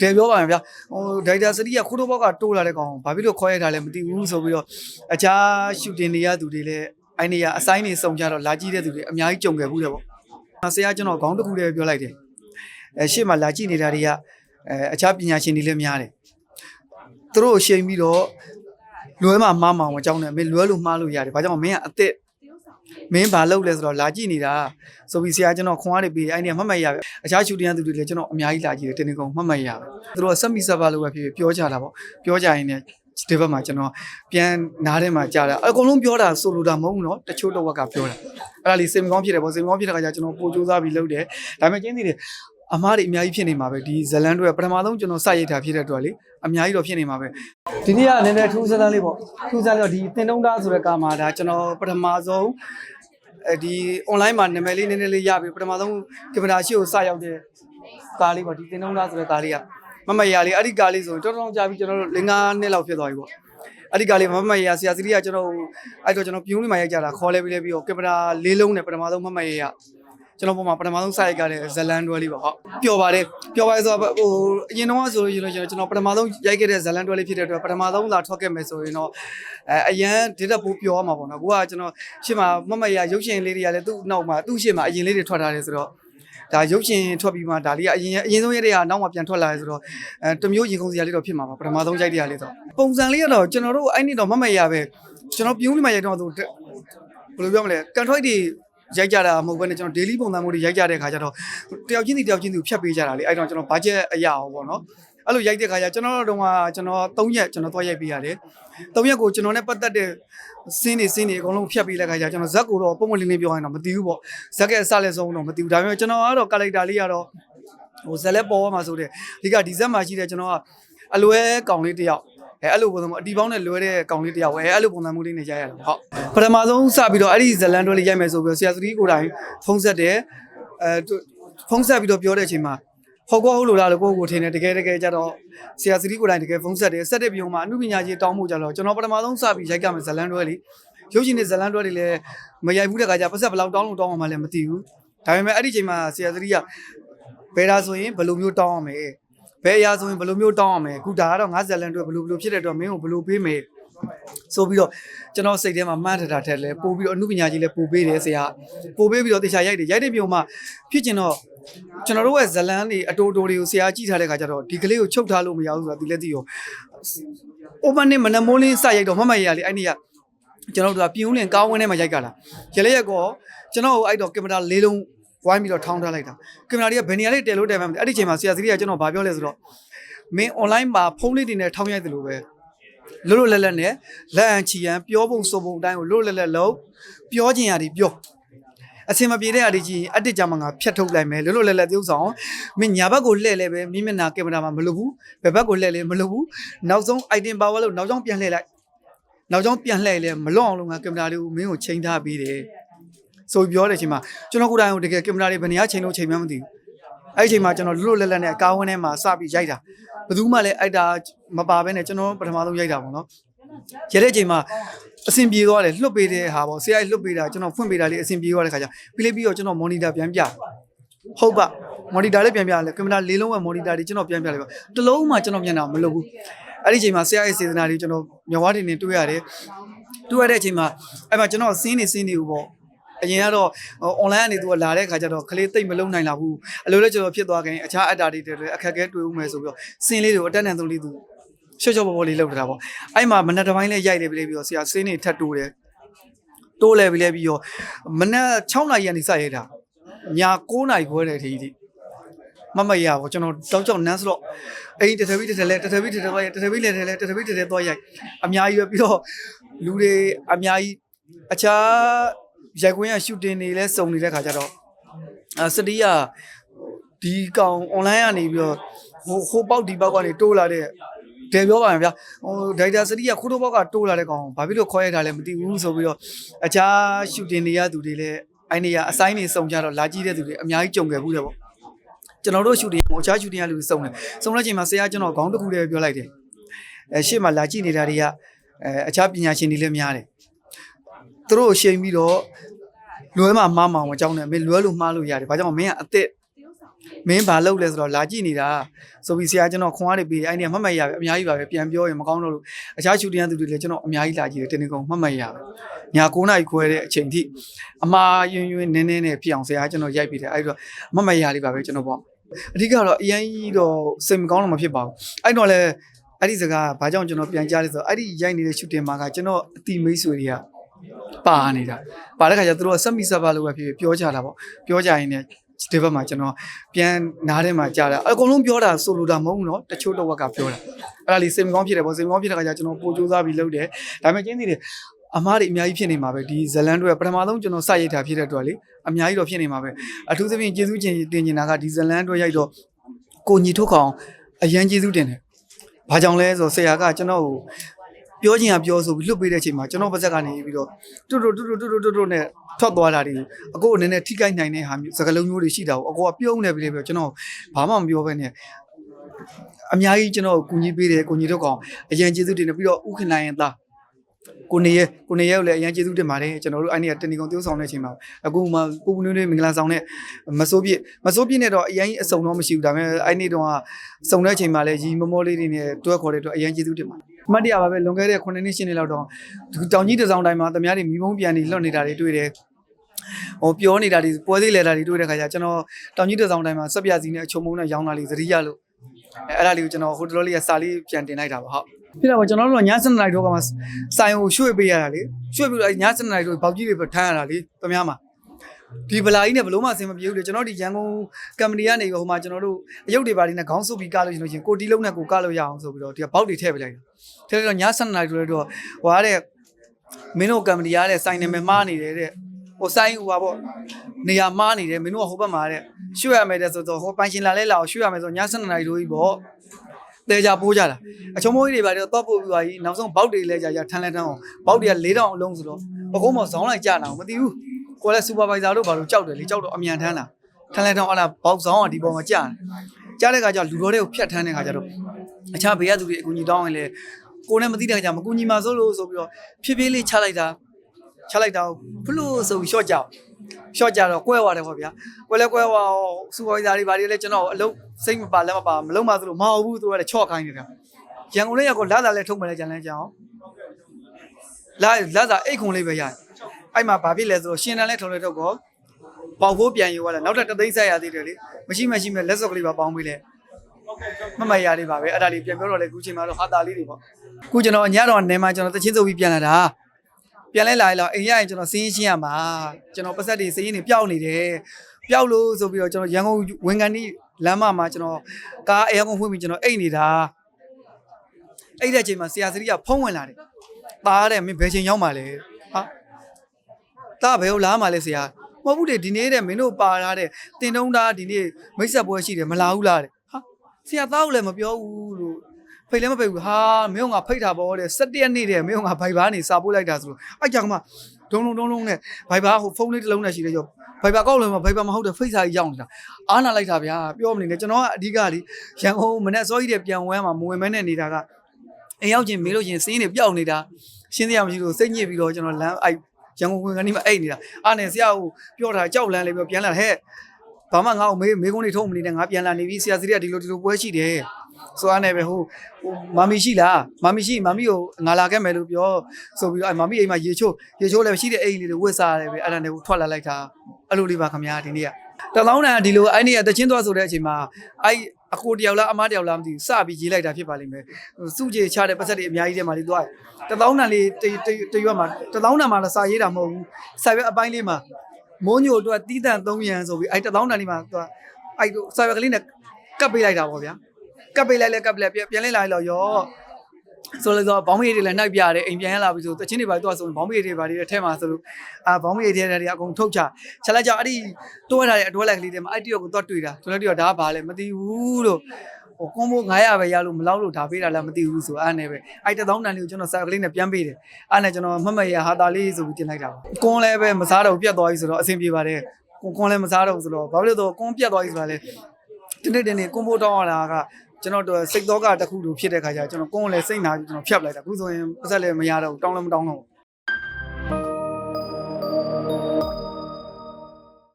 တယ်ပြောပါမယ်ဗျာဟိုဒိုက်တာစတီးကခိုးတော့ဘောက်ကတိုးလာတဲ့ကောင်ဘာဖြစ်လို့ခေါ်ရတာလဲမသိဘူးဆိုပြီးတော့အခြားရှူတင်နေရသူတွေလည်းအဲ့နေရအဆိုင်နေစုံကြတော့လာကြည့်တဲ့သူတွေအများကြီးကြုံခဲ့ဘူးတယ်ပေါ့ဆရာကျွန်တော်ခေါင်းတစ်ခုတည်းပြောလိုက်တယ်အဲရှေ့မှာလာကြည့်နေတာတွေကအဲအခြားပညာရှင်တွေလည်းများတယ်သူတို့ကိုရှိန်ပြီးတော့လွဲမှာမှားမှာမကြောင်းနဲ့မင်းလွဲလို့မှားလို့ရတယ်ဘာကြောင့်မင်းကအသက် မင်းဘာလုပ်လဲဆိုတော့လာကြည့်နေတာဆိုပြီးဆရာကျွန်တော်ခွန်အားတွေပေးတယ်အဲ့ဒီကမှတ်မှတ်ရပဲအခြားရှူတင်ရသူတွေလည်းကျွန်တော်အများကြီးလာကြည့်တယ်တင်းနေကုန်မှတ်မှတ်ရပဲသူတို့ကစက်မီဆက်ပါလို့ပဲဖြစ်ဖြစ်ပြောကြတာပေါ့ပြောကြရင်လည်းဒီဘက်မှာကျွန်တော်ပြန်နားထဲမှာကြားတာအကုန်လုံးပြောတာဆိုလိုတာမဟုတ်ဘူးเนาะတချို့တော့ဝက်ကပြောတာအဲ့ဒါလေးစိတ်မကောင်းဖြစ်တယ်ပေါ့စိတ်မကောင်းဖြစ်တဲ့ခါကျကျွန်တော်ပိုစူးစမ်းပြီးလုပ်တယ်ဒါပေမဲ့ကျင်းသေးတယ် အမားတွေအများကြီးဖြစ်နေမှာပဲဒီဇလန်တွေပထမဆုံးကျွန်တော်စရိုက်တာဖြစ်တဲ့အတွက်လေအများကြီးတော့ဖြစ်နေမှာပဲဒီနေ့ကနည်းနည်းထူးဆန်းဆန်းလေးပေါ့ထူးဆန်းတော့ဒီတင်တုံးသားဆိုတဲ့ကာမှာဒါကျွန်တော်ပထမဆုံးအဲဒီ online မှာနာမည်လေးနည်းနည်းလေးရပြီပထမဆုံးကင်မရာရှိကိုစရောက်တဲ့ကားလေးပေါ့ဒီတင်တုံးသားဆိုတဲ့ကားလေးကမမရလေးအဲ့ဒီကားလေးဆိုရင်တော်တော်ကြာပြီကျွန်တော်တို့၄၅နှစ်လောက်ဖြစ်သွားပြီပေါ့အဲ့ဒီကားလေးမမရဆရာစီရီကကျွန်တော်အဲ့တော့ကျွန်တော်ပြုံးလေးမှရိုက်ကြတာခေါ်လဲပြီးလဲပြီးတော့ကင်မရာလေးလုံးနဲ့ပထမဆုံးမမရရ ကျွန်တော်ပုံမှာပထမဆုံးစရိုက်ကြတဲ့ဇလန်တွဲလေးပေါ့ဟုတ်ပျော်ပါတယ်ပျော်ပါတယ်ဆိုတော့ဟိုအရင်တော့ဆိုလို့ရှိရင်ကျွန်တော်ပထမဆုံးရိုက်ခဲ့တဲ့ဇလန်တွဲလေးဖြစ်တဲ့အတွက်ပထမဆုံးလာထွက်ခဲ့မယ်ဆိုရင်တော့အဲအရန်ဒီတက်ပိုးပျော်ရမှာပေါ့နော်ကိုကကျွန်တော်ရှေ့မှာမမရရုပ်ရှင်လေးတွေကလည်းသူ့နောက်မှာသူ့ရှေ့မှာအရင်လေးတွေထွက်ထားတယ်ဆိုတော့ဒါရုပ်ရှင်ထွက်ပြီးမှဒါလေးကအရင်အရင်ဆုံးရက်တွေကနောက်မှပြန်ထွက်လာတယ်ဆိုတော့အဲတမျိုးရင်ကုန်စရာလေးတော့ဖြစ်မှာပါပထမဆုံးရိုက်တဲ့ရလေးဆိုပုံစံလေးကတော့ကျွန်တော်တို့အဲ့နေ့တော့မမရပဲကျွန်တော်ပြုံးပြီးမှရိုက်တော့သူဘယ်လိုပြောမလဲကန်ထရိုက်တွေ ရိုက်ကြတာမဟုတ်ဘဲနဲ့ကျွန်တော် daily ပုံစံမျိုးတွေရိုက်ကြတဲ့ခါကျတော့တယောက်ချင်းစီတယောက်ချင်းစီကိုဖြတ်ပေးကြတာလေအဲ့တော့ကျွန်တော် budget အရအောင်ပေါ့နော်အဲ့လိုရိုက်တဲ့ခါကျကျွန်တော်တို့ကကျွန်တော်3ရက်ကျွန်တော်သွားရိုက်ပေးရတယ်3ရက်ကိုကျွန်တော်နဲ့ပတ်သက်တဲ့စင်းနေစင်းနေအကုန်လုံးဖြတ်ပေးလိုက်ခါကျကျွန်တော်ဇက်ကိုတော့ပုံမလင်းလေးပြောရရင်တော့မသိဘူးပေါ့ဇက်ကအစလည်းဆုံးတော့မသိဘူးဒါပေမဲ့ကျွန်တော်ကတော့ character လေးကတော့ဟိုဇက်လက်ပေါ်မှာဆိုတဲ့ဒီကဒီဇက်မှာရှိတဲ့ကျွန်တော်ကအလွဲကောင်လေးတယောက် အဲအဲ့လိုပုံစံမျိုးအတီပေါင်းနဲ့လွဲတဲ့ကောင်လေးတယောက်ပဲအဲ့လိုပုံစံမျိုးလေးနဲ့ရိုက်ရတာဟုတ်ပထမဆုံးစပြီးတော့အဲ့ဒီဇလန်တွဲလေးရိုက်မယ်ဆိုပြီးတော့ဆရာသတိကိုယ်တိုင်ဖုံးဆက်တယ်အဲဖုံးဆက်ပြီးတော့ပြောတဲ့အချိန်မှာဟုတ်ကောဟုတ်လို့လားလို့ကိုယ့်ကိုယ်ထင်တယ်တကယ်တကယ်ကြတော့ဆရာသတိကိုယ်တိုင်တကယ်ဖုံးဆက်တယ်ဆက်တဲ့ပြုံမှာအမှုပညာကြီးတောင်းမှုကြတော့ကျွန်တော်ပထမဆုံးစပြီးရိုက်ကမယ်ဇလန်တွဲလေးရုပ်ရှင်နဲ့ဇလန်တွဲတွေလည်းမရိုက်ဘူးတဲ့ခါကျပတ်ဆက်ဘယ်လောက်တောင်းလို့တောင်းအောင်မှလည်းမသိဘူးဒါပေမဲ့အဲ့ဒီချိန်မှာဆရာသတိကဘယ်ဒါဆိုရင်ဘယ်လိုမျိုးတောင်းအောင်မယ် ဘယ်အရာဆိုရင်ဘယ်လိုမျိုးတောင်းအောင်မယ်အခုဒါကတော့ငါဇလန်တွဲဘယ်လိုဘယ်လိုဖြစ်တဲ့အတွက်မင်းကိုဘယ်လိုပေးမယ်ဆိုပြီးတော့ကျွန်တော်စိတ်ထဲမှာမှန်းထတာထက်လဲပို့ပြီးတော့အမှုပညာကြီးလဲပို့ပေးတယ်ဆရာပို့ပေးပြီးတော့တေချာရိုက်တယ်ရိုက်တဲ့ပြုံမှာဖြစ်ကျင်တော့ကျွန်တော်တို့ရဲ့ဇလန်းတွေအတိုးတိုးတွေကိုဆရာကြည့်ထားတဲ့ခါကျတော့ဒီကလေးကိုချုပ်ထားလို့မရဘူးဆိုတာဒီလက်သိရောအိုမန်နဲ့မနမိုးလင်းစရိုက်တော့မမရရလေအဲ့ဒီကကျွန်တော်တို့ကပြင်းဦးလင်ကောင်းဝင်းထဲမှာရိုက်ကြတာရလက်ရက်ကောကျွန်တော်အဲ့တော့ကင်မရာလေးလုံး ဝိုင်းပြီးတော့ထောင်းထားလိုက်တာကင်မရာတွေကဘယ်နေရာလေးတယ်လို့တယ်မှမသိအဲ့ဒီချိန်မှာဆရာစီးကကျွန်တော်ဗာပြောလဲဆိုတော့မင်း online မှာဖုန်းလေးတွေနဲ့ထောင်းရိုက်တယ်လို့ပဲလွတ်လွတ်လပ်လပ်နဲ့လက်အန်ချီရန်ပြောပုံဆိုပုံအတိုင်းကိုလွတ်လွတ်လပ်လပ်လုံးပြောချင်ရတယ်ပြောအစင်မပြေတဲ့အရာတွေကြီးအတစ်ကြမှာငါဖြတ်ထုတ်လိုက်မယ်လွတ်လွတ်လပ်လပ်ပြုတ်ဆောင်မင်းညာဘက်ကိုလှည့်လဲပဲမိမျက်နှာကင်မရာမှာမလုပ်ဘူးဘယ်ဘက်ကိုလှည့်လဲမလုပ်ဘူးနောက်ဆုံး item power လို့နောက်ကြောင်းပြန်လှည့်လိုက်နောက်ကြောင်းပြန်လှည့်လဲမလွတ်အောင်လို့ငါကင်မရာလေးကိုမင်းကိုချိန်ထားပေးတယ် ဆိုပြီးပြောတဲ့အချိန်မှာကျွန်တော်ကိုယ်တိုင်ကိုတကယ်ကင်မရာလေးဘယ်နေရာချိန်လို့ချိန်မှမသိဘူးအဲ့ဒီအချိန်မှာကျွန်တော်လွတ်လွတ်လပ်လပ်နဲ့အကားဝန်းထဲမှာစပြီးရိုက်တာဘယ်သူမှလည်းအဲ့ဒါမပါဘဲနဲ့ကျွန်တော်ပထမဆုံးရိုက်တာပေါ့နော်ရတဲ့အချိန်မှာအဆင်ပြေသွားတယ်လွတ်ပေးတဲ့ဟာပေါ့ဆရာကြီးလွတ်ပေးတာကျွန်တော်ဖွင့်ပေးတာလေးအဆင်ပြေသွားတဲ့ခါကျပြီးလေးပြီးတော့ကျွန်တော် monitor ပြန်ပြဟုတ်ပါ monitor လေးပြန်ပြလဲကင်မရာလေးလုံးဝ monitor တွေကျွန်တော်ပြန်ပြလိုက်ပါတစ်လုံးမှကျွန်တော်ပြန်တာမလုပ်ဘူးအဲ့ဒီအချိန်မှာဆရာရဲ့စေတနာတွေကျွန်တော်မျက်ဝါးတင်နေတွေ့ရတယ်တွေ့ရတဲ့အချိန်မှာအဲ့မှာကျွန်တော်စင်းနေစင်းနေဘူးပေါ့ အရင်ကတော့ online ကနေသူကလာတဲ့ခါကျတော့ကလေးတိတ်မလုံနိုင်လာဘူးအလိုလည်းကျွန်တော်ဖြစ်သွားခင်အခြားအတ္တာတွေတွေအခက်အခဲတွေ့ဦးမယ်ဆိုပြီးတော့စင်းလေးတွေကိုအတက်နဲ့ဆုံးလေးသူရှော့ရှော့ပေါ်ပေါ်လေးလောက်ထားတာပေါ့အဲ့မှာမနက်တစ်ပိုင်းလေးရိုက်တယ်ပြီးပြီးတော့ဆရာစင်းနေထပ်တိုးတယ်တိုးလဲပြီးလဲပြီးတော့မနက်6နာရီကနေစရိုက်တာည9နာရီခွဲတဲ့အထိဒီမမရပါကျွန်တော်တောက်ကြောက်နန်းစတော့အိမ်တထဘီတထလဲတထဘီတထသွားရိုက်တထဘီလဲလဲတထဘီတထသွားရိုက်အများကြီးပဲပြီးတော့လူတွေအများကြီးအခြား ရိုက်ခွင်းရရှူတင်နေလဲစုံနေတဲ့ခါကျတော့အစတီးကဒီကောင် online ကနေပြီးတော့ဟိုဟိုပေါက်ဒီပေါက်ကနေတိုးလာတဲ့တယ်ပြောပါမယ်ဗျာဟိုဒိုက်တာစတီးကခိုးတော့ပေါက်ကတိုးလာတဲ့ကောင်ဘာဖြစ်လို့ခေါ်ရတာလဲမသိဘူးဆိုပြီးတော့အခြားရှူတင်နေရသူတွေလည်းအဲ့နေရအဆိုင်နေစုံကြတော့လာကြည့်တဲ့သူတွေအများကြီးကြုံခဲ့ဘူးတယ်ပေါ့ကျွန်တော်တို့ရှူတင်ဟိုအခြားရှူတင်ရလူစုံတယ်စုံတဲ့ချိန်မှာဆရာကျွန်တော်ခေါင်းတစ်ခုတည်းပြောလိုက်တယ်အဲရှေ့မှာလာကြည့်နေတာတွေကအဲအခြားပညာရှင်တွေလည်းများတယ် သူတို့ကိုရှိန်ပြီးတော့လွဲမှာမှားမှာမကြောင်းနဲ့မင်းလွဲလို့မှားလို့ရတယ်ဘာကြောင့်မင်းကအသက်မင်းဘာလုပ်လဲဆိုတော့လာကြည့်နေတာဆိုပြီးဆရာကျွန်တော်ခွန်အားတွေပေးတယ်အဲ့ဒီကမှတ်မှတ်ရပဲအများကြီးပါပဲပြန်ပြောရင်မကောင်းတော့လို့အခြားရှူတင်ရသူတွေလည်းကျွန်တော်အများကြီးလာကြည့်တယ်တင်းနေကုန်မှတ်မှတ်ရပဲညာ9နာရီခွဲတဲ့အချိန်ထိအမားယွန်းယွန်းနင်းနင်းနဲ့ဖြစ်အောင်ဆရာကျွန်တော်ရိုက်ပေးတယ်အဲ့တော့မှတ်မှတ်ရလေးပါပဲကျွန်တော်ပေါ့အဓိကတော့အရင်ကြီးတော့စိတ်မကောင်းတော့မဖြစ်ပါဘူးအဲ့တော့လည်းအဲ့ဒီစကားဘာကြောင့်ကျွန်တော်ပြန်ကြားလဲဆိုတော့အဲ့ဒီရိုက်နေတဲ့ရှူတင်မှာကကျွန်တော်အတိမိတ်ဆွေတွေက ပါနေတာပါတဲ့ခါကျသူတို့ကဆက်မိဆက်ပါလို့ပဲဖြစ်ဖြစ်ပြောကြတာပေါ့ပြောကြရင်လည်းဒီဘက်မှာကျွန်တော်ပြန်နားထဲမှာကြားတာအကုန်လုံးပြောတာဆိုလိုတာမဟုတ်ဘူးเนาะတချို့တော့ဝက်ကပြောတာအဲ့ဒါလေးစိတ်မကောင်းဖြစ်တယ်ပေါ့စိတ်မကောင်းဖြစ်တဲ့ခါကျကျွန်တော်ပို့ကြိုးစားပြီးလုပ်တယ်ဒါပေမဲ့ကျင်းသေးတယ်အမားတွေအများကြီးဖြစ်နေမှာပဲဒီဇလန်တွေပထမဆုံးကျွန်တော်စရိုက်တာဖြစ်တဲ့အတွက်လေအများကြီးတော့ဖြစ်နေမှာပဲအထူးသဖြင့်ကျေးဇူးတင်တင်နေတာကဒီဇလန်တွေရိုက်တော့ကိုညီထုတ်ကောင်အရန်ကျေးဇူးတင်တယ်ဘာကြောင့်လဲဆိုတော့ဆရာကကျွန်တော်ကို ပြောချင်ရပြောဆိုပြီးလွတ်ပေးတဲ့အချိန်မှာကျွန်တော်ပါဇက်ကနေပြီးတော့တွတ်တွတ်တွတ်တွတ်တွတ်တွတ်တွတ်နဲ့ထွက်သွားတာတွေအကိုအနေနဲ့ထိခိုက်နိုင်တဲ့ဟာမျိုးစကလုံးမျိုးတွေရှိတာကိုအကိုကပြုံးနေပြီလေပြောကျွန်တော်ဘာမှမပြောဘဲနဲ့အများကြီးကျွန်တော်ကိုကူညီပေးတယ်ကိုညီတို့ကောင်အရင်ကျေးဇူးတင်တယ်ပြီးတော့ဥခင်နိုင်ရင်သား ကိုနေရကိုနေရကိုလည်းအရင်ကျေးဇူးတင်ပါတယ်ကျွန်တော်တို့အဲ့ဒီကတဏီကောင်တိုးဆောင်တဲ့အချိန်မှာအခုမှပူပူနွေးနွေးမင်္ဂလာဆောင်တဲ့မစိုးပြည့်မစိုးပြည့်နဲ့တော့အရင်အစုံတော့မရှိဘူးဒါပေမဲ့အဲ့ဒီတော့စုံတဲ့အချိန်မှာလည်းရီမမောလေးတွေနဲ့တွဲခေါ်တဲ့အတွက်အရင်ကျေးဇူးတင်ပါတယ်အမှတ်တရပါပဲလွန်ခဲ့တဲ့9နှစ်10နှစ်လောက်တော့ဒီတောင်ကြီးတစ်စောင်းတိုင်းမှာသမားတွေမိဘုံပြန်နေလွတ်နေတာတွေတွေ့တယ်ဟိုပြောနေတာတွေပွဲသေးလဲတာတွေတွေ့တဲ့ခါကျကျွန်တော်တောင်ကြီးတစ်စောင်းတိုင်းမှာစက်ပြစီနဲ့အချုံမုံနဲ့ရောင်းတာလေးသတိရလို့အဲအဲ့ဒါလေးကိုကျွန်တော်ဟိုတလောလေးကစာလေးပြန်တင်လိုက်တာပါဟုတ် ပြီးတော့ကျွန်တော်တို့ကည7နာရီတော့ကမှဆိုင်ကိုရွှေ့ပေးရတာလေရွှေ့ပြီးတော့ည7နာရီတော့ဘောက်ကြီးတွေပဲထမ်းရတာလေသမားမှာဒီဗလာကြီးနဲ့ဘလို့မှအဆင်မပြေဘူးလေကျွန်တော်ဒီရန်ကုန်ကမ္ပဏီကနေဟိုမှာကျွန်တော်တို့အရုပ်တွေပါလေးနဲ့ခေါင်းစုပ်ပြီးကားလို့ရှိလို့ရှင်ကိုတီလုံးနဲ့ကိုကားလို့ရအောင်ဆိုပြီးတော့ဒီကဘောက်တွေထည့်ပေးလိုက်တာထည့်လိုက်တော့ည7နာရီတော့တော့ဟိုအားတဲ့မင်းတို့ကမ္ပဏီရတဲ့စိုင်းနာမည်မှားနေတယ်တဲ့ဟိုစိုင်းဟိုပါပေါ့နေရာမှားနေတယ်မင်းတို့ကဟိုဘက်မှာတဲ့ရွှေ့ရမယ်တဲ့ဆိုတော့ဟိုပိုင်ရှင်လာလဲလာအောင်ရွှေ့ရမယ်ဆိုည7နာရီတို့ကြီးပေါ့ တဲကြပိုးကြတာအချုံမိုးကြီးတွေပါတော့တော့ပို့ပြီးသွားကြီးနောက်ဆုံးဘောက်တွေလဲကြကြထမ်းလဲထမ်းအောင်ဘောက်တွေက၄တောင်အလုံးဆိုတော့ပကုံးမော်ဇောင်းလိုက်ကြတာမသိဘူးကိုလည်းစူပါဗိုင်ဇာတို့ဘာလို့ကြောက်တယ်လေကြောက်တော့အမြန်ထမ်းတာထမ်းလဲထမ်းအဲ့ဒါဘောက်ဇောင်းကဒီပေါ်မှာကြာတယ်ကြားတဲ့ခါကျလူတော်တွေကိုဖျက်ထမ်းတဲ့ခါကျတော့အခြားဘေးကသူတွေအကူကြီးတောင်းရင်လေကိုနဲ့မသိတဲ့ခါကျမကူညီမှာစိုးလို့ဆိုပြီးတော့ဖြည်းဖြည်းလေးချလိုက်တာချလိုက်တာဖလို့ဆိုပြီးရှော့ကြောက် ရှော့ကြတော့ကွဲသွားတယ်ပေါ့ဗျာကွဲလဲကွဲသွားစူပါဗိုင်ဇာတွေဘာတွေလဲကျွန်တော်အလုံးစိတ်မပါလက်မပါမလုံးပါသလိုမဟုတ်ဘူးသူကလည်းချော့ခိုင်းနေတာရန်ကုန်လေးရောက်ကိုလာလာလဲထုံမလဲကြံလဲကြအောင်လာလာသာအိတ်ခုံလေးပဲရတယ်အဲ့မှာဘာဖြစ်လဲဆိုတော့ရှင်တန်လဲထုံလဲထုတ်ကောပေါက်ဖို့ပြန်ယူသွားတယ်နောက်ထပ်တသိန်းဆက်ရသေးတယ်လေမရှိမရှိမဲ့လက်စော့ကလေးပါပေါင်းပေးလဲမမရလေးပါပဲအဲ့ဒါလေးပြန်ပြောတော့လေခုချိန်မှာတော့ဟာတာလေးတွေပေါ့ခုကျွန်တော်ညတော့နေမှာကျွန်တော်တချင်းစုပ်ပြီးပြန်လာတာ ပြန်လဲလာရင်တော့အိမ်ရရင်ကျွန်တော်စင်းရှင်းရမှာကျွန်တော်ပတ်သက်တွေစင်းရင်တွေပျောက်နေတယ်ပျောက်လို့ဆိုပြီးတော့ကျွန်တော်ရန်ကုန်ဝန်ကန်ဒီလမ်းမမှာကျွန်တော်ကားအဲကွန်ဖွင့်ပြီးကျွန်တော်အိတ်နေတာအဲ့တဲ့အချိန်မှာဆရာစရီကဖုံးဝင်လာတယ်တားတဲ့မင်းဘယ်ချိန်ရောက်မှလဲဟာတားဘယ်ကိုလာမှလဲဆရာမဟုတ်ဘူးလေဒီနေ့တဲ့မင်းတို့ပါထားတဲ့တင်တုံးသားဒီနေ့မိတ်ဆက်ပွဲရှိတယ်မလာဘူးလားတဲ့ဟာဆရာသားကလည်းမပြောဘူးလို့ ဖိတ်လည်းမဖိတ်ဘူးဟာမင်းကငါဖိတ်တာပေါ့တဲ့17ရက်နေ့တဲ့မင်းကငါဘိုက်ဘာနေစာပို့လိုက်တာဆိုလို့အဲ့ကြောင့်မှဒုံလုံးဒုံလုံးနဲ့ဘိုက်ဘာဟိုဖုန်းလေးတစ်လုံးနဲ့ရှိတယ်ရောဘိုက်ဘာကောက်လို့မဘိုက်ဘာမဟုတ်တဲ့ဖိတ်စာကြီးရောက်နေတာအားနာလိုက်တာဗျာပြောမနေနဲ့ကျွန်တော်ကအဓိကလေရန်ကုန်မနေ့စောကြီးတဲ့ပြန်ဝဲမှာမဝင်မဲနဲ့နေတာကအိမ်ရောက်ချင်းမေးလို့ချင်းစင်းနေပျောက်နေတာရှင်းစရာမရှိလို့စိတ်ညစ်ပြီးတော့ကျွန်တော်လမ်းအဲ့ရန်ကုန်ဝင်ကနေမှအိတ်နေတာအားနဲ့ဆရာကိုပြောတာကြောက်လန်းလေးပြောပြန်လာဟဲ့ဘာမှငါ့ကိုမေးမေးခွန်းတွေထုတ်မနေနဲ့ငါပြန်လာနေပြီဆရာစီကဒီလိုဒီလိုပွဲရှိတယ် ဆိုအားနဲ့ပဲဟိုဟိုမာမီရှိလားမာမီရှိမာမီကိုငါလာခဲ့မယ်လို့ပြောဆိုပြီးတော့အဲ့မာမီအိမ်မှာရေချိုးရေချိုးလည်းရှိတဲ့အိမ်လေးတွေဝတ်စားရတယ်ပဲအဲ့ဒါနဲ့ဟိုထွက်လာလိုက်တာအဲ့လိုလေးပါခင်ဗျာဒီနေ့ကတလောင်းတန်ဒီလိုအဲ့နေ့ကတချင်းသွားဆိုတဲ့အချိန်မှာအဲ့အကိုတယောက်လားအမတယောက်လားမသိဘူးစပြီးရေးလိုက်တာဖြစ်ပါလိမ့်မယ်စုကြည်ချတဲ့ပတ်သက်တွေအများကြီးထဲမှာလေးသွားတသောင်းတန်လေးတတရွက်မှာတသောင်းတန်မှာလည်းစာရေးတာမဟုတ်ဘူးစာရွက်အပိုင်းလေးမှာမိုးညိုအတွက်တီးတန့်3ရန်ဆိုပြီးအဲ့တသောင်းတန်လေးမှာသူကအဲ့စာရွက်ကလေးနဲ့ကပ်ပေးလိုက်တာပေါ့ဗျာ ကပ်ပေးလိုက်လဲကပ်ပေးလိုက်ပြန်လဲလာလိုက်တော့ရောဆိုလို့ဆိုဘောင်းမေးတွေလည်းနှိုက်ပြတယ်အိမ်ပြန်ရလာပြီဆိုတချင်းတွေပါတော့ဆိုဘောင်းမေးတွေပါတွေထဲမှာဆိုလို့အာဘောင်းမေးတွေတွေအကုန်ထုတ်ချချက်လိုက်ကြအဲ့ဒီတွဲထားတဲ့အတွဲလိုက်ကလေးတွေမှာအဲ့တယောက်ကိုတော့တွေ့တာကျွန်တော်တို့ကဒါကဘာလဲမသိဘူးလို့ဟိုကွန်ဘို900ပဲရလို့မလောက်လို့ဒါပေးတာလည်းမသိဘူးဆိုအဲ့နဲ့ပဲအဲ့1000တန်လေးကိုကျွန်တော်စာကလေးနဲ့ပြန်ပေးတယ်အဲ့နဲ့ကျွန်တော်မှတ်မှတ်ရဟာတာလေးဆိုပြီးတင်လိုက်တာပါကွန်လည်းပဲမစားတော့ပြတ်သွားပြီဆိုတော့အဆင်ပြေပါတယ်ကွန်ကွန်လည်းမစားတော့ဘူးဆိုတော့ဘာဖြစ်လို့တော့ကွန်ပြတ်သွားပြီဆိုတာလဲဒီနေ့ဒီနေ့ကွန်ဘိုတောင်းရတာက ကျွန်တော်တို့စိတ်တော့ကတစ်ခုလိုဖြစ်တဲ့ခါကျကျွန်တော်ကွန်လည်းစိတ်နာပြီးကျွန်တော်ဖြတ်လိုက်တာအခုဆိုရင်ပတ်သက်လည်းမရတော့ဘူးတောင်းလည်းမတောင်းတော့ဘူး